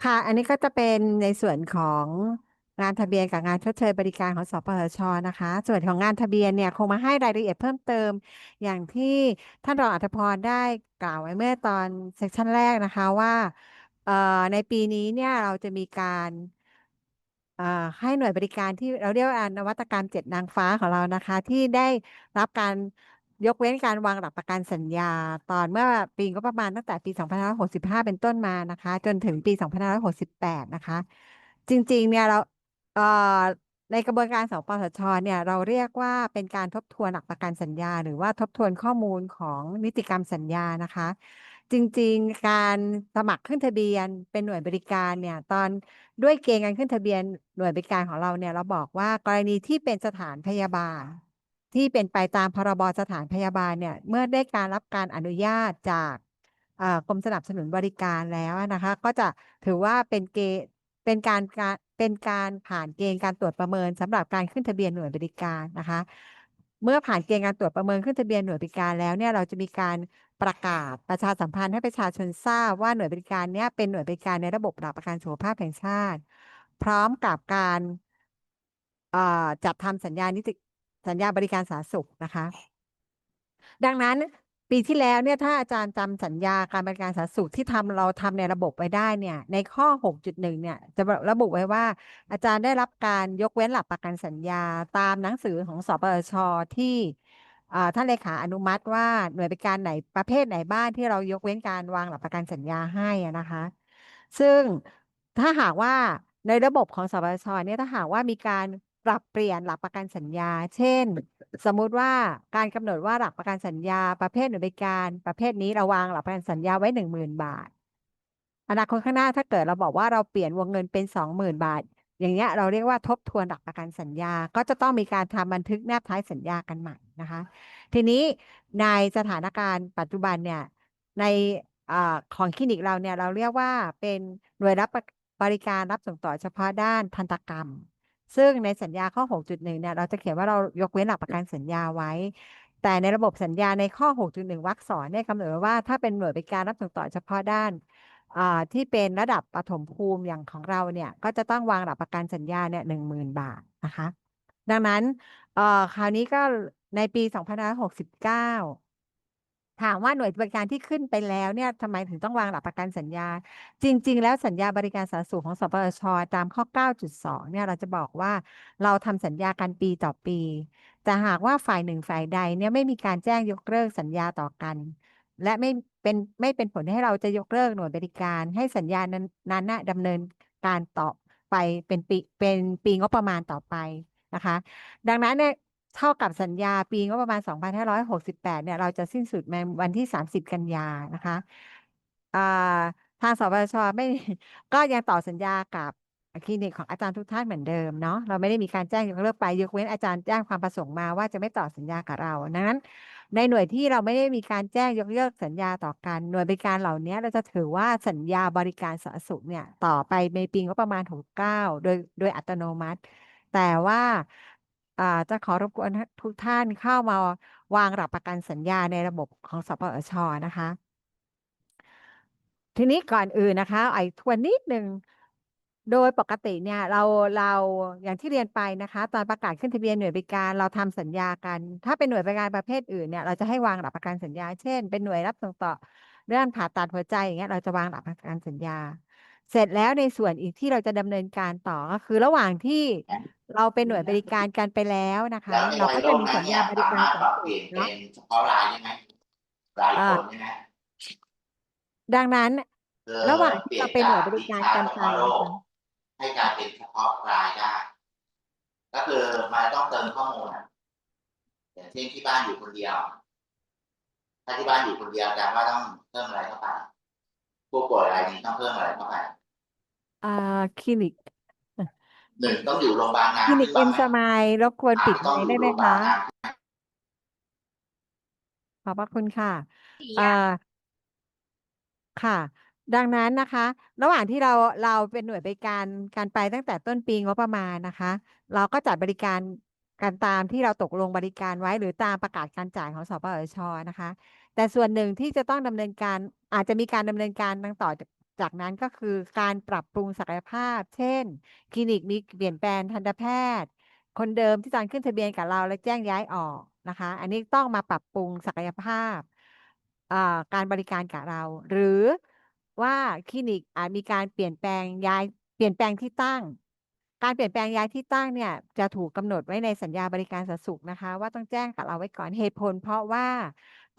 ค่ะ อันนี้ก็จะเป็นในส่วนของงานทะเบียนกับงานชดเชยบริการของสปสชนะคะ ส่วนของงานทะเบียนเนี่ยคงมาให้รายละเอียดเพิ่มเติม อย่างที่ท่านรองอัธพรได้กล่าวไว้เมื่อตอนเซสชันแรกนะคะว่าเอ่อในปีนี้เนี่ยเราจะมีการเอ่อให้หน่วยบริการที่เราเรียกว่านวัตกรรมเจ็ดนางฟ้าของเรานะคะ ที่ได้รับการ ยกเว้นการวางหลักประกันสัญญา ตอนเมื่อปีก็ประมาณตั้งแต่ปี2565 เป็นต้นมานะคะ จนถึงปี2568 นะคะ จริงๆ เนี่ยเราเอ่อในกระบวนการสปสชเนี่ยเราเรียกว่าเป็นการทบทวนหลักประกันสัญญา หรือว่าทบทวนข้อมูลของนิติกรรมสัญญานะคะ จริงๆการสมัครขึ้นทะเบียนเป็นหน่วยบริการเนี่ยตอนด้วยเกณฑ์การขึ้นทะเบียนหน่วยบริการของเราเนี่ยเราบอกว่ากรณีที่เป็นสถานพยาบาล ที่เป็นไปตามพรบสถานพยาบาลเนี่ยเมื่อได้การรับการอนุญาตจากกรมสนับสนุนบริการแล้วนะคะ ก็จะถือว่าเป็นเกณฑ์เป็นการการเป็นการผ่านเกณฑ์การตรวจประเมินสำหรับการขึ้นทะเบียนหน่วยบริการนะคะ เมื่อผ่านเกณฑ์การตรวจประเมินขึ้นทะเบียนหน่วยบริการแล้วเนี่ยเราจะมีการประกาศประชาสัมพันธ์ให้ประชาชนทราบว่าหน่วยบริการเนี้ยเป็นหน่วยบริการในระบบหลักประกันสุขภาพแห่งชาติ พร้อมกับการจัดทำสัญญานิติ สัญญาบริการสาธารณสุขนะคะ ดังนั้นปีที่แล้วเนี่ยถ้าอาจารย์จำสัญญาการบริการสาธารณสุขที่ทำเราทำในระบบไว้ได้เนี่ย ในข้อ 6.1 เนี่ย จะระบุไว้ว่า อาจารย์ได้รับการยกเว้นหลักประกันสัญญาตามหนังสือของสปชที่ท่านเลขาอนุมัติว่าหน่วยบริการไหนประเภทไหนบ้างที่เรายกเว้นการวางหลักประกันสัญญาให้นะคะ ซึ่งถ้าหากว่าในระบบของสปชเนี่ยถ้าหากว่ามีการ รับเปลี่ยนหลักประกันสัญญา เช่น สมมุติว่าการกำหนดว่าหลักประกันสัญญา ประเภทหน่วยบริการประเภทนี้เราวางหลักประกันสัญญาไว้หนึ่งหมื่นบาท อนาคตข้างหน้าถ้าเกิดเราบอกว่าเราเปลี่ยนวงเงินเป็นสองหมื่นบาท อย่างเงี้ยเราเรียกว่าทบทวนหลักประกันสัญญา ก็จะต้องมีการทำบันทึกแนบท้ายสัญญากันใหม่นะคะ ทีนี้ในสถานการณ์ปัจจุบันเนี่ยในอของคลินิกเราเนี่ยเราเรียกว่าเป็นหน่วยรับบริการรับส่งต่อเฉพาะด้านทันตกรรม ซึ่งในสัญญาข้อ 6.1 เนี่ย เราจะเขียนว่าเรายกเว้นหลักประกันสัญญาไว้ แต่ในระบบสัญญาในข้อ 6.1 วรรคสองเนี่ยกำหนดไว้ว่าถ้าเป็นหน่วยบริการรับส่งต่อเฉพาะด้านที่เป็นระดับปฐมภูมิอย่างของเราเนี่ย ก็จะต้องวางหลักประกันสัญญาเนี่ยหนึ่งหมื่นบาทนะคะ ดังนั้นคราวนี้ก็ในปี 2569 ถามว่าหน่วยบริการที่ขึ้นไปแล้วเนี่ยทำไมถึงต้องวางหลักประกันสัญญา จริง ๆ แล้วสัญญาบริการสาธารณสุขของสปสชตามข้อ 9.2 เนี่ยเราจะบอกว่าเราทำสัญญากันปีต่อปี แต่หากว่าฝ่ายหนึ่งฝ่ายใดเนี่ยไม่มีการแจ้งยกเลิกสัญญาต่อกัน และไม่เป็นไม่เป็นผลให้เราจะยกเลิกหน่วยบริการ ให้สัญญานั้นนั้นดำเนินการต่อไปเป็นปีเป็นปีงบประมาณต่อไปนะคะ ดังนั้นเนี่ย เท่ากับสัญญาปีงบประมาณ 2568 เนี่ย เราจะสิ้นสุดในวันที่ 30 กันยานะคะทางสปชไม่ก็ยังต่อสัญญากับคลินิกของอาจารย์ทุกท่านเหมือนเดิมเนาะเราไม่ได้มีการแจ้งยกเลิกไปยกเว้นอาจารย์แจ้งความประสงค์มาว่าจะไม่ต่อสัญญากับเราดังนั้น ในหน่วยที่เราไม่ได้มีการแจ้งยกเลิกสัญญาต่อกัน หน่วยบริการเหล่านี้เราจะถือว่าสัญญาบริการสาธารณสุขเนี่ยต่อไปในปีงบประมาณ69โดยโดยอัตโนมัติ แต่ว่า จะขอรบกวนทุกท่านเข้ามาวางหลักประกันสัญญาในระบบของสปสชนะคะ ทีนี้ก่อนอื่นนะคะไอ้ทวนนิดหนึ่งโดยปกติเนี่ยเราเราอย่างที่เรียนไปนะคะ ตอนประกาศขึ้นทะเบียนหน่วยบริการเราทำสัญญากัน ถ้าเป็นหน่วยบริการประเภทอื่นเนี่ยเราจะให้วางหลักประกันสัญญา เช่น เป็นหน่วยรับส่งต่อเรื่องผ่าตัดหัวใจอย่างเงี้ยเราจะวางหลักประกันสัญญา เสร็จแล้วในส่วนอีกที่เราจะดำเนินการต่อก็คือระหว่างที่เราเป็นหน่วยบริการกันไปแล้วนะคะ แล้วในเราวัก็ยจะรุ่นมีนั้สันญเนี่ญายบริสาการมารถสาปธารณรับเปสุลี่ยขนเป็เนาะนเฉพาะรายได้ไหมรายอ่าคนใช่ไหมดังนั้นคือระหว่างเปที่ลี่ยเรานเป็นหจาน่วยกบริวิการชากันเฉไปพาะโรนะคคะ ให้กลายเป็นเฉพาะรายได้ ก็คือมันต้องเติมข้อมูลอะอย่างเช่นที่บ้านอยู่คนเดียว ถ้าที่บ้านอยู่คนเดียวแปลว่าต้องเพิ่มอะไรเข้าไปผู้ป่วยรายนี้ต้องเพิ่มอะไรเข้าไป อ่าคลินิกหนึ่งต้องอยู่โรงพยาบาลนาคนลินิกขึ้นเอ็บ้างมไหมสมายรบกวนอาจปิดจะไมต้องค์อได้ยู่ไหมโรงพยาบาคะลนานขอบพระคุณค่ะอ่าค่ะ ดังนั้นนะคะ ระหว่างที่เราเราเป็นหน่วยบริการการไปตั้งแต่ต้นปีงบประมาณนะคะ เราก็จัดบริการกันตามที่เราตกลงบริการไว้ หรือตามประกาศการจ่ายของสปสชนะคะ แต่ส่วนหนึ่งที่จะต้องดำเนินการอาจจะมีการดำเนินการตั้งต่อจาก จากนั้นก็คือการปรับปรุงศักยภาพ เช่น คลินิกมีเปลี่ยนแปลงทันตแพทย์ คนเดิมที่ตอนขึ้นทะเบียนกับเราแล้วแจ้งย้ายออกนะคะ อันนี้ต้องมาปรับปรุงศักยภาพ การบริการกับเรา หรือว่าคลินิกอาจมีการเปลี่ยนแปลงย้ายเปลี่ยนแปลงที่ตั้ง การเปลี่ยนแปลงย้ายที่ตั้งเนี่ยจะถูกกำหนดไว้ในสัญญาบริการสาธารณสุขนะคะ ว่าต้องแจ้งกับเราไว้ก่อนเหตุผล เพราะว่า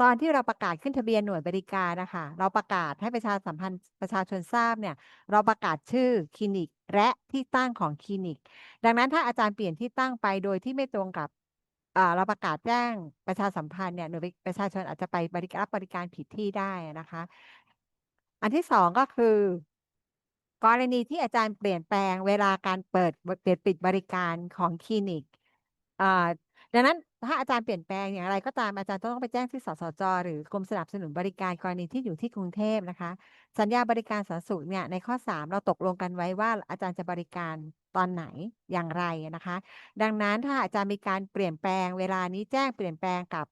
ตอนที่เราประกาศขึ้นทะเบียนหน่วยบริการนะคะเราประกาศให้ประชาสัมพันธ์ประชาชนทราบเนี่ย เราประกาศชื่อคลินิกและที่ตั้งของคลินิก ดังนั้นถ้าอาจารย์เปลี่ยนที่ตั้งไปโดยที่ไม่ตรงกับเราประกาศแจ้งประชาสัมพันธ์เนี่ยหน่วยประชาชนอาจจะไปบริการรับบริการผิดที่ได้นะคะ อันที่สองก็คือกรณีที่อาจารย์เปลี่ยนแปลงเวลาการเปิดเปิดปิดบริการของคลินิกอ่า ดังนั้นถ้าอาจารย์เปลี่ยนแปลงอย่างไรก็ตามอาจารย์ต้องไปแจ้งที่สสจหรือกรมสนับสนุนบริการกรณีที่อยู่ที่กรุงเทพนะคะ สัญญาบริการสาธารณสุขเนี่ยในข้อ 3 เราตกลงกันไว้ว่าอาจารย์จะบริการตอนไหนอย่างไรนะคะ ดังนั้นถ้าอาจารย์มีการเปลี่ยนแปลงเวลานี้แจ้งเปลี่ยนแปลงกับ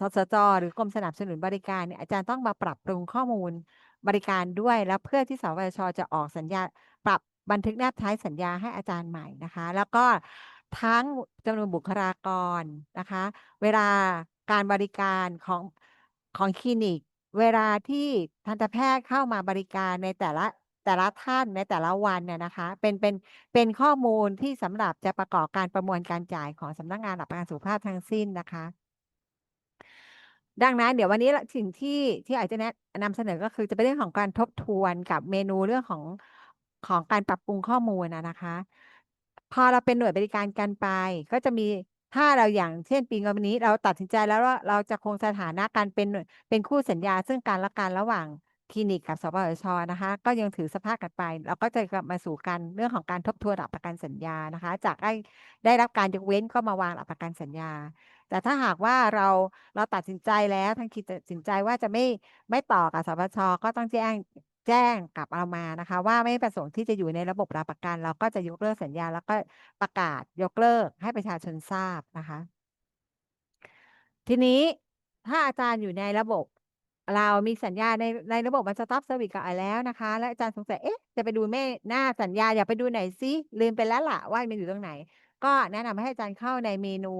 สสจหรือกรมสนับสนุนบริการเนี่ยอาจารย์ต้องมาปรับปรุงข้อมูลบริการด้วยแล้วเพื่อที่สวชจะออกสัญญาปรับบันทึกแนบท้ายสัญญาให้อาจารย์ใหม่นะคะ แล้วก็ ทั้งจำนวนบุคลากรนะคะ เวลาการบริการของของคลินิก เวลาที่ทันตแพทย์เข้ามาบริการในแต่ละแต่ละท่านในแต่ละวันเนี่ยนะคะ เป็นเป็นเป็นข้อมูลที่สำหรับจะประกอบการประมวลการจ่ายของสำนักงานหลักประกันสุขภาพทั้งสิ้นนะคะ ดังนั้นเดี๋ยววันนี้สิ่งที่ที่อาจจะแนะนำเสนอก็คือจะเป็นเรื่องของการทบทวนกับเมนูเรื่องของของการปรับปรุงข้อมูลนะคะ พอเราเป็นหน่วยบริการกันไป ก็จะมีถ้าเราอย่างเช่นปีงวันนี้เราตัดสินใจแล้วว่าเราจะคงสถานะการเป็นเป็นคู่สัญญา ซึ่งการละกันระหว่างคลินิกกับสปสชนะคะ ก็ยังถือสภาพกันไป เราก็จะกลับมาสู่กันเรื่องของการทบทวนหลักประกันสัญญานะคะ จากได้ได้รับการยกเว้นก็มาวางหลักประกันสัญญา แต่ถ้าหากว่าเราเราตัดสินใจแล้วทางคิดตัดสินใจว่าจะไม่ไม่ต่อกับสปชก็ต้องแจ้ง แจ้งกลับเรามานะคะ ว่าไม่ประสงค์ที่จะอยู่ในระบบรับประกัน เราก็จะยกเลิกสัญญา แล้วก็ประกาศยกเลิกให้ประชาชนทราบนะคะ ทีนี้ถ้าอาจารย์อยู่ในระบบ เรามีสัญญาในในระบบมันสต็อปเซอร์วิสกับแล้วนะคะ แล้วอาจารย์สงสัยเอ๊ะจะไปดูแม่หน้าสัญญาอย่าไปดูไหนอยสิลืมไปแล้วล่ะว่ามันอยู่ตรงไหน ก็แนะนำให้อาจารย์เข้าในเมนู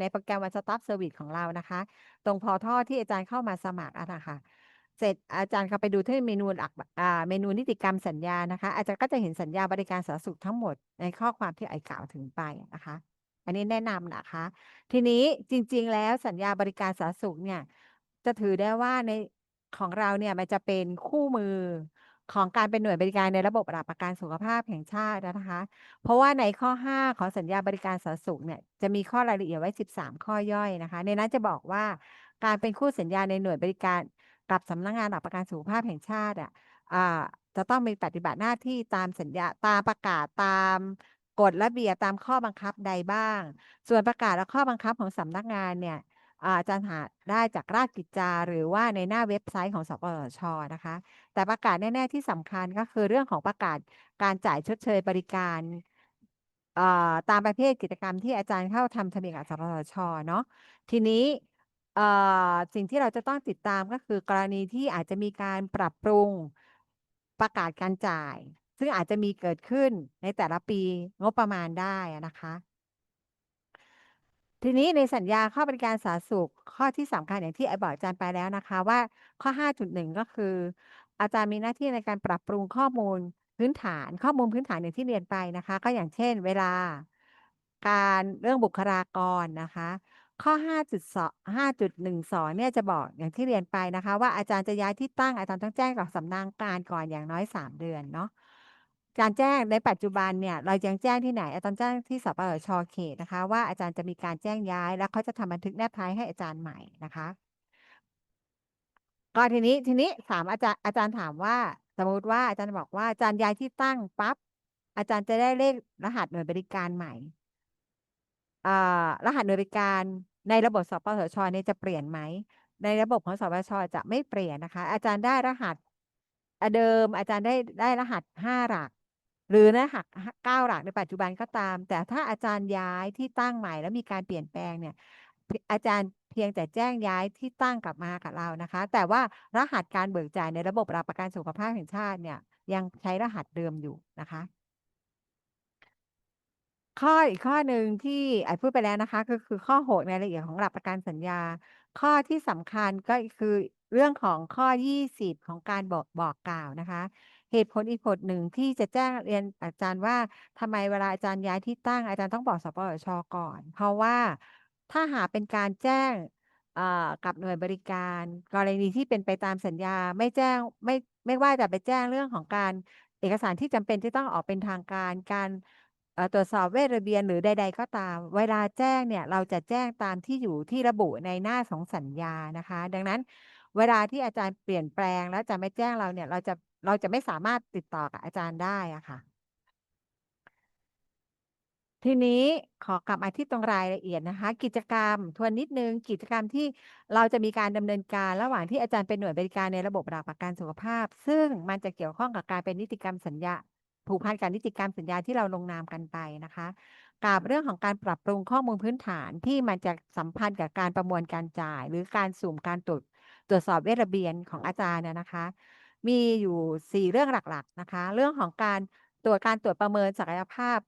ในโปรแกรม One Stop Service ของเรานะคะ ตรงพอท่อที่อาจารย์เข้ามาสมัครอะนะคะ เสร็จอาจารย์ก็ไปดูที่เมนูหลักเมนูนิติกรรมสัญญานะคะ อาจารย์ก็จะเห็นสัญญาบริการสาธารณสุขทั้งหมดในข้อความที่ไอกล่าวถึงไปนะคะ อันนี้แนะนำนะคะ ทีนี้จริง ๆ แล้วสัญญาบริการสาธารณสุขเนี่ยจะถือได้ว่าในของเราเนี่ยมันจะเป็นคู่มือของการเป็นหน่วยบริการในระบบหลักประกันสุขภาพแห่งชาตินะคะ เพราะว่าในข้อ 5 ของสัญญาบริการสาธารณสุขเนี่ยจะมีข้อรายละเอียดไว้ 13 ข้อย่อยนะคะ ในนั้นจะบอกว่าการเป็นคู่สัญญาในหน่วยบริการ กับสำนักงานหลักประกันสุขภาพแห่งชาติอะจะต้องมีปฏิบัติหน้าที่ตามสัญญาตามประกาศตามกฎระเบียบตามข้อบังคับใดบ้าง ส่วนประกาศและข้อบังคับของสำนักงานเนี่ยอาจารย์หาได้จากราชกิจจาหรือว่าในหน้าเว็บไซต์ของสปสชนะคะ แต่ประกาศแน่ ๆ ที่สำคัญก็คือเรื่องของประกาศการจ่ายชดเชยบริการตามประเภทกิจกรรมที่อาจารย์เข้าทำทะเบียนกับสปสชเนาะทีนี้ เอ่อสิ่งที่เราจะต้องติดตามก็คือกรณีที่อาจจะมีการปรับปรุงประกาศการจ่าย ซึ่งอาจจะมีเกิดขึ้นในแต่ละปีงบประมาณได้นะคะ ทีนี้ในสัญญาข้อบริการสาธารณสุขข้อที่สำคัญอย่างที่ไอบอกอาจารย์ไปแล้วนะคะว่าข้อ 5.1 ก็คือ อาจารย์มีหน้าที่ในการปรับปรุงข้อมูลพื้นฐานข้อมูลพื้นฐานอย่างที่เรียนไปนะคะ ก็อย่างเช่น เวลา การเรื่องบุคลากรนะคะ ข้อ 5.2 5.12 เนี่ยจะบอกอย่างที่เรียนไปนะคะ ว่าอาจารย์จะย้ายที่ตั้งอาจารย์ต้องแจ้งกับสำนักงานก่อนอย่างน้อย 3 เดือนเนาะการแจ้งในปัจจุบันเนี่ยเรายังแจ้งที่ไหน อาจารย์แจ้งที่สปชเขตนะคะ ว่าอาจารย์จะมีการแจ้งย้าย แล้วเขาจะทำบันทึกแนบท้ายให้อาจารย์ใหม่นะคะก็ทีนี้ทีนี้ถามอาจารย์อาจารย์ถามว่า สมมติว่าอาจารย์บอกว่าอาจารย์ย้ายที่ตั้งปั๊บอาจารย์จะได้เลขรหัสหน่วยบริการใหม่อ่ารหัสหน่วยบริการ ในระบบสปสชเนี่ยจะเปลี่ยนไหม ในระบบของสปสชจะไม่เปลี่ยนนะคะ อาจารย์ได้รหัสเดิมอาจารย์ได้ได้รหัสห้าหลัก หรือรหัสเก้าหลักในปัจจุบันก็ตาม แต่ถ้าอาจารย์ย้ายที่ตั้งใหม่แล้วมีการเปลี่ยนแปลงเนี่ยอาจารย์เพียงแต่แจ้งย้ายที่ตั้งกลับมากับเรานะคะ แต่ว่ารหัสการเบิกจ่ายในระบบหลักประกันสุขภาพแห่งชาติเนี่ยยังใช้รหัสเดิมอยู่นะคะ ข้อ อีกข้อหนึ่งที่ไอ้พูดไปแล้วนะคะ ก็คือข้อ 6 ในรายละเอียดของหลักประกันสัญญา ข้อที่สำคัญก็คือเรื่องของข้อ 20 ของการบอกบอกกล่าวนะคะ เหตุผลอีกผลหนึ่งที่จะแจ้งเรียนอาจารย์ว่าทำไมเวลาอาจารย์ย้ายที่ตั้งอาจารย์ต้องบอกสปสชก่อน เพราะว่าถ้าหากเป็นการแจ้งเอ่อกับหน่วยบริการ กรณีที่เป็นไปตามสัญญาไม่แจ้งไม่ไม่ว่าจะไปแจ้งเรื่องของการเอกสารที่จำเป็นที่ต้องออกเป็นทางการการ ตรวจสอบเวทระเบียนหรือใด ๆ ก็ตาม เวลาแจ้งเนี่ยเราจะแจ้งตามที่อยู่ที่ระบุในหน้าของสัญญานะคะ ดังนั้นเวลาที่อาจารย์เปลี่ยนแปลงแล้วจะไม่แจ้งเราเนี่ย เราจะเราจะไม่สามารถติดต่อกับอาจารย์ได้อะค่ะ ทีนี้ขอกลับมาที่ตรงรายละเอียดนะคะ กิจกรรมทวนนิดนึงกิจกรรมที่เราจะมีการดำเนินการระหว่างที่อาจารย์เป็นหน่วยบริการในระบบหลักประกันสุขภาพ ซึ่งมันจะเกี่ยวข้องกับการเป็นนิติกรรมสัญญา ผูกพันกับนิติกรรมสัญญาที่เราลงนามกันไปนะคะกับเรื่องของการปรับปรุงข้อมูลพื้นฐานที่มันจะสัมพันธ์กับการประมวลการจ่าย หรือการสุ่มการตรวจตรวจสอบเวทระเบียนของอาจารย์นะคะ มีอยู่สี่เรื่องหลักๆนะคะ เรื่องของการตรวจการตรวจประเมินศักยภาพ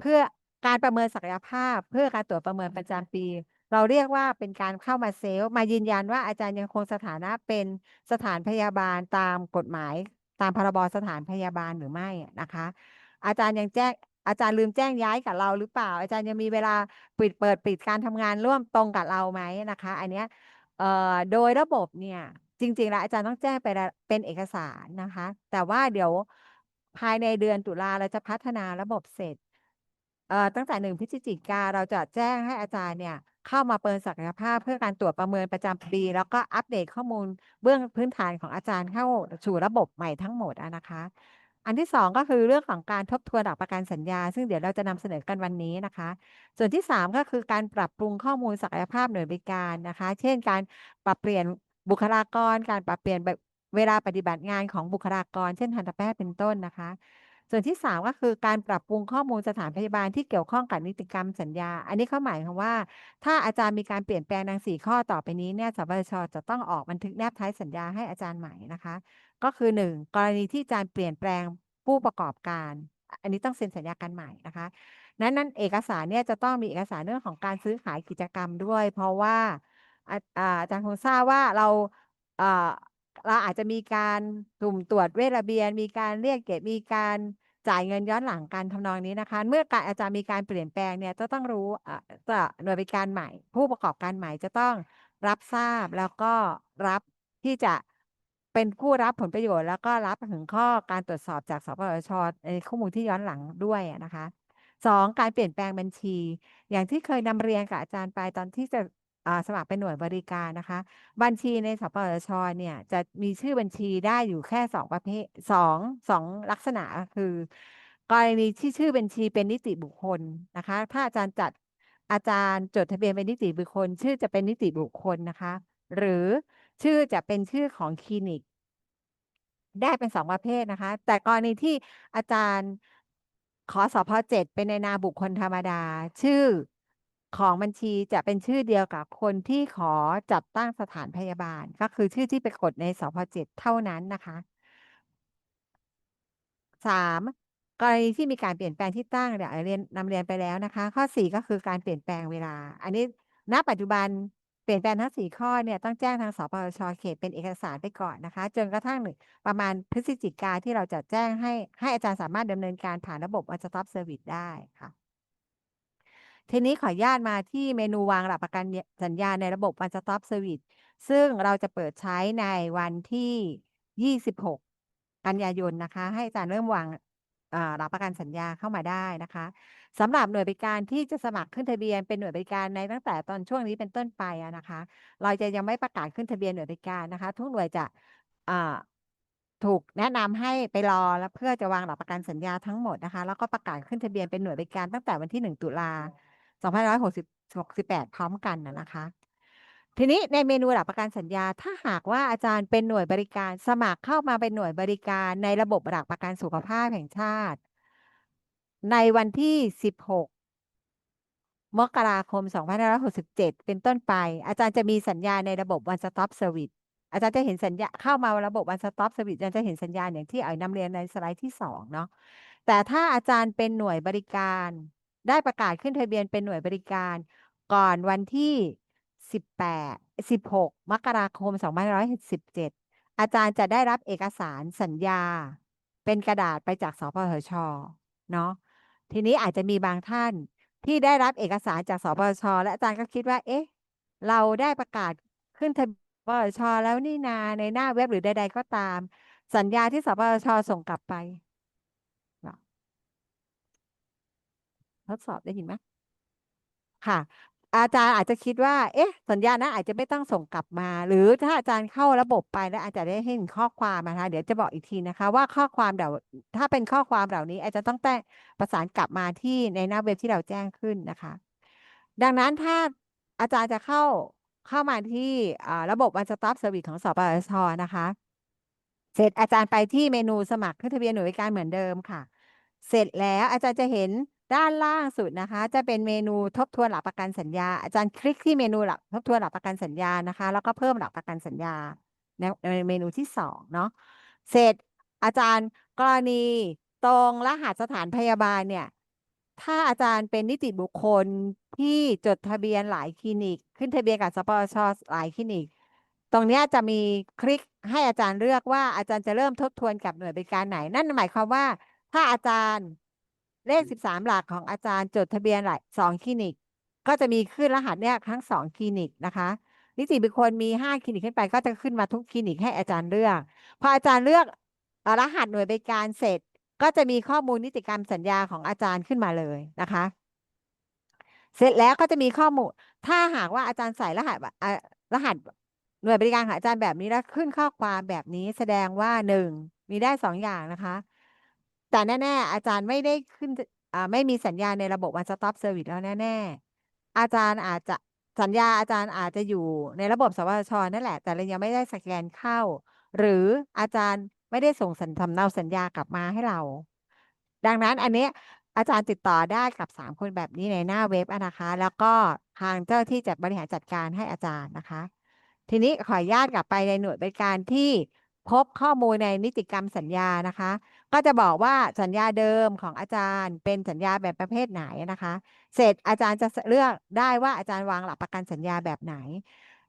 เพื่อการประเมินศักยภาพ เพื่อการตรวจประเมินประจำปี เราเรียกว่าเป็นการเข้ามาเซลล์มายืนยันว่าอาจารย์ยังคงสถานะเป็นสถานพยาบาลตามกฎหมาย ตามพรบสถานพยาบาลหรือไม่นะคะ อาจารย์ยังแจ้งอาจารย์ลืมแจ้งย้ายกับเราหรือเปล่า อาจารย์ยังมีเวลาปิดเปิดปิดการทำงานร่วมตรงกับเราไหมนะคะ อันเนี้ยโดยระบบเนี่ยจริงๆแล้วอาจารย์ต้องแจ้งไปเป็นเอกสารนะคะ แต่ว่าเดี๋ยวภายในเดือนตุลาเราจะพัฒนาระบบเสร็จ เอ่อตั้งแต่หนึ่งพฤศจิกาเราจะแจ้งให้อาจารย์เนี่ยเข้ามาเปิดศักยภาพเพื่อการตรวจประเมินประจำปี แล้วก็อัปเดตข้อมูลเบื้องพื้นฐานของอาจารย์เข้าสู่ระบบใหม่ทั้งหมดนะคะ อันที่สองก็คือเรื่องของการทบทวนหลักประกันสัญญา ซึ่งเดี๋ยวเราจะนำเสนอกันวันนี้นะคะ ส่วนที่สามก็คือการปรับปรุงข้อมูลศักยภาพหน่วยบริการนะคะ เช่น การปรับเปลี่ยนบุคลากร การปรับเปลี่ยนเวลาปฏิบัติงานของบุคลากร เช่นทันตแพทย์เป็นต้นนะคะ ส่วนที่สามก็คือการปรับปรุงข้อมูลสถานพยาบาลที่เกี่ยวข้องกับนิติกรรมสัญญา อันนี้เขาหมายความว่า ถ้าอาจารย์มีการเปลี่ยนแปลงดังสี่ข้อต่อไปนี้เนี่ยสปชจะต้องออกบันทึกแนบท้ายสัญญาให้อาจารย์ใหม่นะคะ ก็คือหนึ่งกรณีที่อาจารย์เปลี่ยนแปลงผู้ประกอบการ อันนี้ต้องเซ็นสัญญากันใหม่นะคะนั้นนั้นเอกสารเนี่ยจะต้องมีเอกสารเรื่องของการซื้อขายกิจกรรมด้วย เพราะว่าอาอ่าอาจารย์คงทราบว่าเรา เราอาจจะมีการสุ่มตรวจเวทระเบียน มีการเรียกเก็บมีการจ่ายเงินย้อนหลังกันทำนองนี้นะคะ เมื่อการอาจารย์มีการเปลี่ยนแปลงเนี่ยจะต้องรู้อ่าจะหน่วยบริการใหม่ ผู้ประกอบการใหม่จะต้องรับทราบแล้วก็รับที่จะเป็นผู้รับผลประโยชน์ แล้วก็รับถึงข้อการตรวจสอบจากสปสชในข้อมูลที่ย้อนหลังด้วยนะคะสองการเปลี่ยนแปลงบัญชี อย่างที่เคยนำเรียนกับอาจารย์ไปตอนที่จะ อ่าสมัครเป็นหน่วยบริการนะคะ บัญชีในสปสชเนี่ยจะมีชื่อบัญชีได้อยู่แค่สองประเภทสองสองลักษณะคือกรณีที่ชื่อบัญชีเป็นนิติบุคคลนะคะ ถ้าอาจารย์จัดอาจารย์จดทะเบียนเป็นนิติบุคคล ชื่อจะเป็นนิติบุคคลนะคะ หรือชื่อจะเป็นชื่อของคลินิก ได้เป็นสองประเภทนะคะ แต่กรณีที่อาจารย์ขอสพเจ็ดเป็นในนามบุคคลธรรมดา ชื่อ ของบัญชีจะเป็นชื่อเดียวกับคนที่ขอจัดตั้งสถานพยาบาล ก็คือชื่อที่ไปกฏในสพเจ็ดเท่านั้นนะคะสามกรณีที่มีการเปลี่ยนแปลงที่ตั้งเดี๋ยวเรียนนำเรียนไปแล้วนะคะ ข้อสี่ก็คือการเปลี่ยนแปลงเวลา อันนี้ณปัจจุบันเปลี่ยนแปลงทั้งสี่ข้อเนี่ยต้องแจ้งทางสปชเขตเป็นเอกสารไปก่อนนะคะ จนกระทั่งประมาณพฤศจิกาที่เราจะแจ้งให้ให้อาจารย์สามารถดำเนินการผ่านระบบ One Stop Service ได้ค่ะ ทีนี้ขออนุญาตมาที่เมนูวางหลักประกันสัญญาในระบบ One Stop Service ซึ่งเราจะเปิดใช้ในวันที่ 26 กันยายนนะคะ ให้อาจารย์เริ่มวางหลักประกันสัญญาเข้ามาได้นะคะสำหรับหน่วยบริการที่จะสมัครขึ้นทะเบียนเป็นหน่วยบริการในตั้งแต่ตอนช่วงนี้เป็นต้นไปนะคะ เราจะยังไม่ประกาศขึ้นทะเบียนหน่วยบริการนะคะ ทุกหน่วยจะถูกแนะนำให้ไปรอแล้วเพื่อจะวางหลักประกันสัญญาทั้งหมดนะคะ แล้วก็ประกาศขึ้นทะเบียนเป็นหน่วยบริการตั้งแต่วันที่ 1 ตุลา 2568 พร้อมกันนะนะคะ ทีนี้ในเมนูหลักประกันสัญญา ถ้าหากว่าอาจารย์เป็นหน่วยบริการสมัครเข้ามาเป็นหน่วยบริการในระบบหลักประกันสุขภาพแห่งชาติ ในวันที่ 16 มกราคม 2567 เป็นต้นไป อาจารย์จะมีสัญญาในระบบ One Stop Service อาจารย์จะเห็นสัญญาเข้ามาระบบ One Stop Service อาจารย์จะเห็นสัญญาณอย่างที่เอานำเรียนในสไลด์ที่สองเนาะแต่ถ้าอาจารย์เป็นหน่วยบริการ ได้ประกาศขึ้นทะเบียนเป็นหน่วยบริการ ก่อนวันที่ 18 16 มกราคม 2517 อาจารย์จะได้รับเอกสารสัญญา เป็นกระดาษไปจากสปสชเนาะทีนี้อาจจะมีบางท่านที่ได้รับเอกสารจากสปสชและอาจารย์ก็คิดว่า เอ๊ะ เราได้ประกาศขึ้นทะเบียนสปสชแล้วนี่นาในหน้าเว็บหรือใด ๆ ก็ตาม สัญญาที่สปสชส่งกลับไปเนาะ ทดสอบได้ยินไหมค่ะ อาจารย์อาจจะคิดว่า เอ๊ะ สัญญาณนะอาจจะไม่ต้องส่งกลับมา หรือถ้าอาจารย์เข้าระบบไปแล้วอาจจะได้เห็นข้อความนะคะเดี๋ยวจะบอกอีกทีนะคะ ว่าข้อความเดี๋ยวถ้าเป็นข้อความเหล่านี้ อาจจะต้องแจ้งประสานกลับมาที่ในหน้าเว็บที่เราแจ้งขึ้นนะคะ ดังนั้นถ้าอาจารย์จะเข้าเข้ามาที่อ่าระบบ One Stop Service ของสปสชนะคะ เสร็จอาจารย์ไปที่เมนูสมัครขึ้นทะเบียนหน่วยบริการเหมือนเดิมค่ะ เสร็จแล้วอาจารย์จะเห็น ด้านล่างสุดนะคะ จะเป็นเมนูทบทวนหลักประกันสัญญา อาจารย์คลิกที่เมนูหลักทบทวนหลักประกันสัญญานะคะ แล้วก็เพิ่มหลักประกันสัญญาในในเมนูที่สองเนาะเสร็จอาจารย์กรณีตรงรหัสสถานพยาบาลเนี่ย ถ้าอาจารย์เป็นนิติบุคคลที่จดทะเบียนหลายคลินิก ขึ้นทะเบียนกับสปชหลายคลินิก ตรงนี้จะมีคลิกให้อาจารย์เลือกว่าอาจารย์จะเริ่มทบทวนกับหน่วยบริการไหน นั่นหมายความว่า ถ้าอาจารย์ เลขสิบสามหลักของอาจารย์จดทะเบียนหลายสองคลินิก ก็จะมีขึ้นรหัสเนี่ยทั้งสองคลินิกนะคะ นิติบุคคลมีห้าคลินิกขึ้นไปก็จะขึ้นมาทุกคลินิกให้อาจารย์เลือก พออาจารย์เลือกรหัสหน่วยบริการเสร็จ ก็จะมีข้อมูลนิติกรรมสัญญาของอาจารย์ขึ้นมาเลยนะคะ เสร็จแล้วก็จะมีข้อมูล ถ้าหากว่าอาจารย์ใส่รหัสแบบรหัสหน่วยบริการของอาจารย์แบบนี้แล้วขึ้นข้อความแบบนี้แสดงว่าหนึ่งมีได้สองอย่างนะคะ แต่แน่ๆ อาจารย์ไม่ได้ขึ้นอ่าไม่มีสัญญาณในระบบ One Stop Service แล้วแน่ๆ อาจารย์อาจจะสัญญาอาจารย์อาจจะอยู่ในระบบสวทชนั่นแหละ แต่เรายังไม่ได้สแกนเข้า หรืออาจารย์ไม่ได้ส่งสัญสำเนาสัญญากลับมาให้เรา ดังนั้นอันนี้อาจารย์ติดต่อได้กับสามคนแบบนี้ในหน้าเว็บนะคะ แล้วก็ทางเจ้าที่จะบริหารจัดการให้อาจารย์นะคะ ทีนี้ขออนุญาตกลับไปในหน่วยบริการที่ พบข้อมูลในนิติกรรมสัญญานะคะ ก็จะบอกว่าสัญญาเดิมของอาจารย์เป็นสัญญาแบบประเภทไหนนะคะ เสร็จอาจารย์จะเลือกได้ว่าอาจารย์วางหลักประกันสัญญาแบบไหน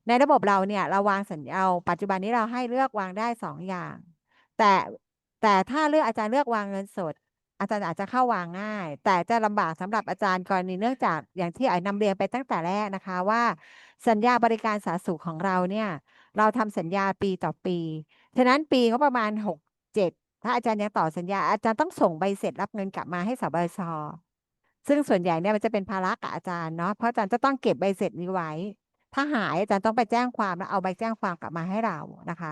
ในระบบเราเนี่ยเราวางสัญญาปัจจุบันนี้เราให้เลือกวางได้สองอย่าง แต่แต่ถ้าเลือกอาจารย์เลือกวางเงินสด อาจารย์อาจจะเข้าวางง่าย แต่จะลำบากสำหรับอาจารย์กรณีเนื่องจากอย่างที่ไอ้นำเรียนไปตั้งแต่แรกนะคะว่า สัญญาบริการสาธารณสุขของเราเนี่ยเราทำสัญญาปีต่อปี ฉะนั้นปีก็ประมาณหกเจ็ดถ้าอาจารย์ยังต่อสัญญา อาจารย์ต้องส่งใบเสร็จรับเงินกลับมาให้สบชซึ่งส่วนใหญ่เนี่ยมันจะเป็นภาระกับอาจารย์เนาะเพราะอาจารย์จะต้องเก็บใบเสร็จนี้ไว้ ถ้าหายอาจารย์ต้องไปแจ้งความแล้วเอาใบแจ้งความกลับมาให้เรานะคะ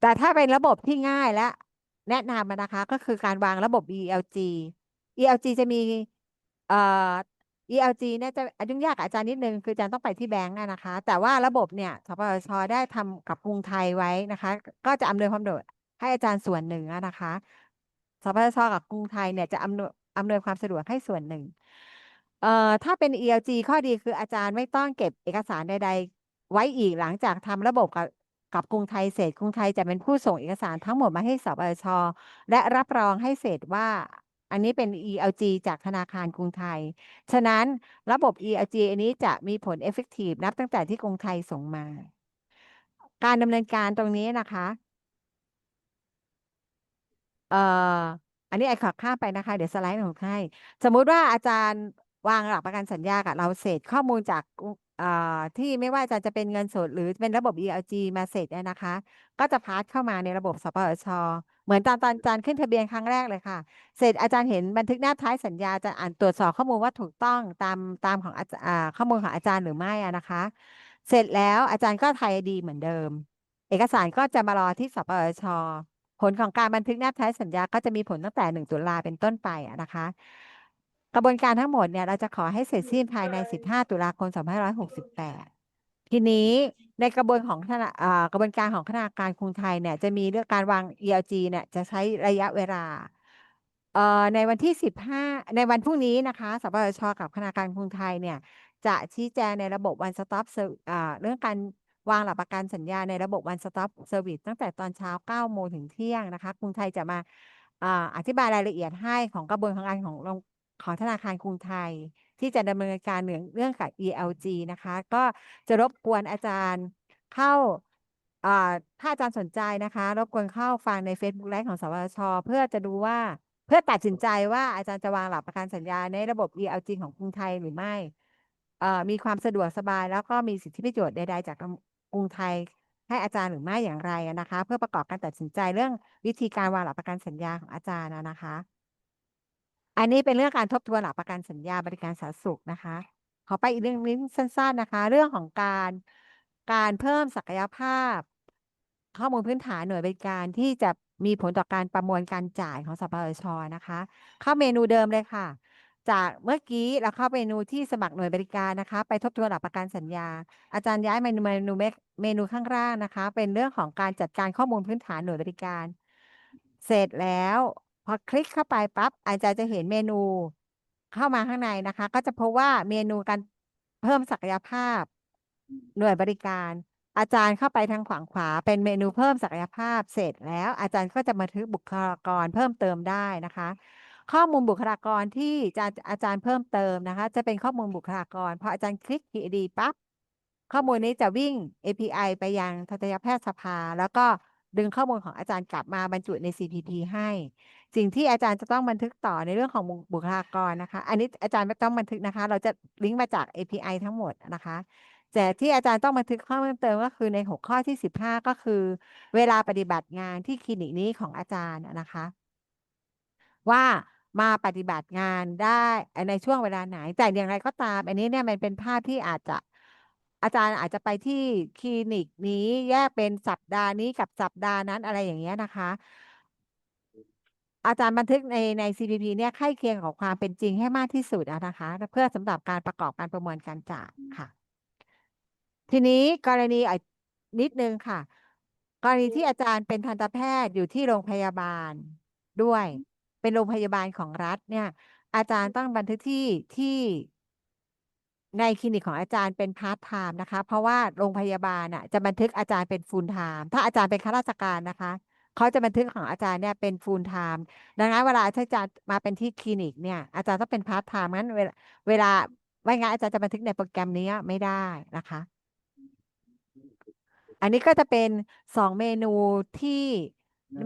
แต่ถ้าเป็นระบบที่ง่ายและแนะนำมานะคะ ก็คือการวางระบบ ELG ELG จะมีเอ่อ ELG เนี่ยจะยุ่งยากกับอาจารย์นิดนึง คืออาจารย์ต้องไปที่แบงก์นะคะ แต่ว่าระบบเนี่ยสปสชได้ทำกับกรุงไทยไว้นะคะ ก็จะอำนวยความสะดวกให้อาจารย์ส่วนหนึ่งนะคะสปสชกับกรุงไทยเนี่ยจะอำนวยอำนวยความสะดวกให้ส่วนหนึ่งเอ่อถ้าเป็น ELG ข้อดีคืออาจารย์ไม่ต้องเก็บเอกสารใด ๆ ไว้อีกหลังจากทำระบบกับกับกรุงไทยเสร็จกรุงไทยจะเป็นผู้ส่งเอกสารทั้งหมดมาให้สปสชและรับรองให้เสร็จว่า อันนี้เป็น ELG จากธนาคารกรุงไทย ฉะนั้นระบบ ELG อันนี้จะมีผล effective นับตั้งแต่ที่กรุงไทยส่งมา การดำเนินการตรงนี้นะคะเอ่ออันนี้ไอ้ขอข้ามไปนะคะ เดี๋ยวสไลด์ของให้ สมมุติว่าอาจารย์วางหลักประกันสัญญากับเราเสร็จข้อมูลจาก อ่าที่ไม่ว่าจารย์จะเป็นเงินสด หรือเป็นระบบ ELG มาเสร็จเนี่ยนะคะ ก็จะพาสเข้ามาในระบบสปสช เหมือนตอนตอนอาจารย์ขึ้นทะเบียนครั้งแรกเลยค่ะ เสร็จอาจารย์เห็นบันทึกหน้าท้ายสัญญาจะอ่านตรวจสอบข้อมูลว่าถูกต้องตามตามของอาจอ่าข้อมูลของอาจารย์หรือไม่อะนะคะ เสร็จแล้วอาจารย์ก็ไทยดีเหมือนเดิม เอกสารก็จะมารอที่สปสช ผลของการบันทึกหน้าท้ายสัญญาก็จะมีผลตั้งแต่หนึ่งตุลาเป็นต้นไปอะนะคะ กระบวนการทั้งหมดเนี่ยเราจะขอให้เสร็จสิ้นภายใน 15 ตุลาคม 2568 ทีนี้ในกระบวนของกระบวนการของธนาคารกรุงไทยเนี่ยจะมีเรื่องการวาง ELG เนี่ยจะใช้ระยะเวลาในวันที่สิบห้าในวันพรุ่งนี้นะคะสปชกับธนาคารกรุงไทยเนี่ยจะชี้แจงในระบบ one stop service อ่าเรื่องการวางหลักประกันสัญญาในระบบ one stop service ตั้งแต่ตอนเช้า 9 โมงถึงเที่ยงนะคะกรุงไทยจะมาอธิบายรายละเอียดให้ของกระบวนการของ ของธนาคารกรุงไทย ที่จะดำเนินการเรื่องเรื่องกับ ELG นะคะ ก็จะรบกวนอาจารย์เข้าถ้าอาจารย์สนใจนะคะ รบกวนเข้าฟังใน Facebook ไลฟ์ของสวทชเพื่อจะดูว่าเพื่อตัดสินใจว่าอาจารย์จะวางหลักประกันสัญญาในระบบ ELG ของกรุงไทยหรือไม่มีความสะดวกสบายแล้วก็มีสิทธิประโยชน์ใดๆจากกรุงไทยให้อาจารย์หรือไม่อย่างไรนะคะ เพื่อประกอบการตัดสินใจเรื่องวิธีการวางหลักประกันสัญญาของอาจารย์นะคะ อันนี้เป็นเรื่องการทบทวนหลักประกันสัญญาบริการสาธารณสุขนะคะ ขอไปอีกเรื่องนี้สั้นๆนะคะ เรื่องของการการเพิ่มศักยภาพ ข้อมูลพื้นฐานหน่วยบริการที่จะมีผลต่อการประมวลการจ่ายของสปสชนะคะ เข้าเมนูเดิมเลยค่ะ จากเมื่อกี้เราเข้าเมนูที่สมัครหน่วยบริการนะคะ ไปทบทวนหลักประกันสัญญา อาจารย์ย้ายเมนูเมนูเมเมนูข้างล่างนะคะ เป็นเรื่องของการจัดการข้อมูลพื้นฐานหน่วยบริการ เสร็จแล้ว พอคลิกเข้าไปปั๊บอาจารย์จะเห็นเมนูเข้ามาข้างในนะคะ ก็จะพบว่าเมนูการเพิ่มศักยภาพ หน่วยบริการ อาจารย์เข้าไปทางขวางขวา เป็นเมนูเพิ่มศักยภาพเสร็จแล้ว อาจารย์ก็จะบันทึกบุคลากรเพิ่มเติมได้นะคะ ข้อมูลบุคลากรที่อาจารย์อาจารย์เพิ่มเติมนะคะ จะเป็นข้อมูลบุคลากรพออาจารย์คลิก PID ปั๊บข้อมูลนี้จะวิ่ง API ไปยังทันตแพทยสภา แล้วก็ดึงข้อมูลของอาจารย์กลับมาบรรจุใน CPP ให้ สิ่งที่อาจารย์จะต้องบันทึกต่อในเรื่องของบุคลากรนะคะ อันนี้อาจารย์ไม่ต้องบันทึกนะคะ เราจะลิงก์มาจาก API ทั้งหมดนะคะ แต่ที่อาจารย์ต้องบันทึกข้อเพิ่มเติมก็คือในหัวข้อที่สิบห้าก็คือ เวลาปฏิบัติงานที่คลินิกนี้ของอาจารย์นะคะ ว่ามาปฏิบัติงานได้ในช่วงเวลาไหน แต่อย่างไรก็ตาม อันนี้เนี่ยมันเป็นภาพที่อาจจะอาจารย์อาจจะไปที่คลินิกนี้แยกเป็นสัปดาห์นี้กับสัปดาห์นั้นอะไรอย่างเงี้ยนะคะ อาจารย์บันทึกในใน CPP เนี่ยใกล้เคียงกับความเป็นจริงให้มากที่สุดอะนะคะ เพื่อสำหรับการประกอบการประมวลการจ่ายค่ะ ทีนี้กรณีอะนิดนึงค่ะ กรณีที่อาจารย์เป็นทันตแพทย์อยู่ที่โรงพยาบาลด้วย เป็นโรงพยาบาลของรัฐ เนี่ย อาจารย์ต้องบันทึกที่ที่ในคลินิกของอาจารย์เป็นพาร์ทไทม์นะคะ เพราะว่าโรงพยาบาลน่ะจะบันทึกอาจารย์เป็นฟูลไทม์ถ้าอาจารย์เป็นข้าราชการนะคะ เขาจะบันทึกของอาจารย์เนี่ยเป็นฟูลไทม์ดังนั้นเวลาอาจารย์มาเป็นที่คลินิกเนี่ยอาจารย์ต้องเป็นพาร์ทไทม์งั้นเวลาเวลาไม่งั้นอาจารย์จะบันทึกในโปรแกรมนี้ไม่ได้นะคะ อันนี้ก็จะเป็นสองเมนูที่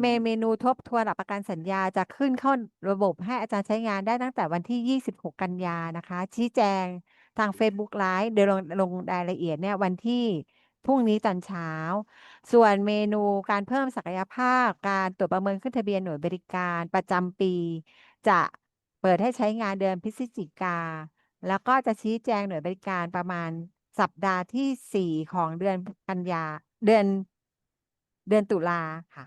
เมเมนูทบทวนหลักประกันสัญญาจะขึ้นเข้าระบบให้อาจารย์ใช้งานได้ตั้งแต่วันที่ 26 กันยานะคะ ชี้แจงทาง Facebook Live เดี๋ยวลงลงรายละเอียดเนี่ยวันที่พรุ่งนี้ตอนเช้า ส่วนเมนูการเพิ่มศักยภาพ การตรวจประเมินขึ้นทะเบียนหน่วยบริการประจำปี จะเปิดให้ใช้งานเดือนพฤศจิกา แล้วก็จะชี้แจงหน่วยบริการประมาณสัปดาห์ที่สี่ของเดือนกันยาเดือนเดือนตุลาค่ะ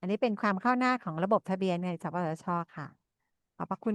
อันนี้เป็นความเข้าหน้าของระบบทะเบียนในสปสชค่ะ ขอบพระคุณ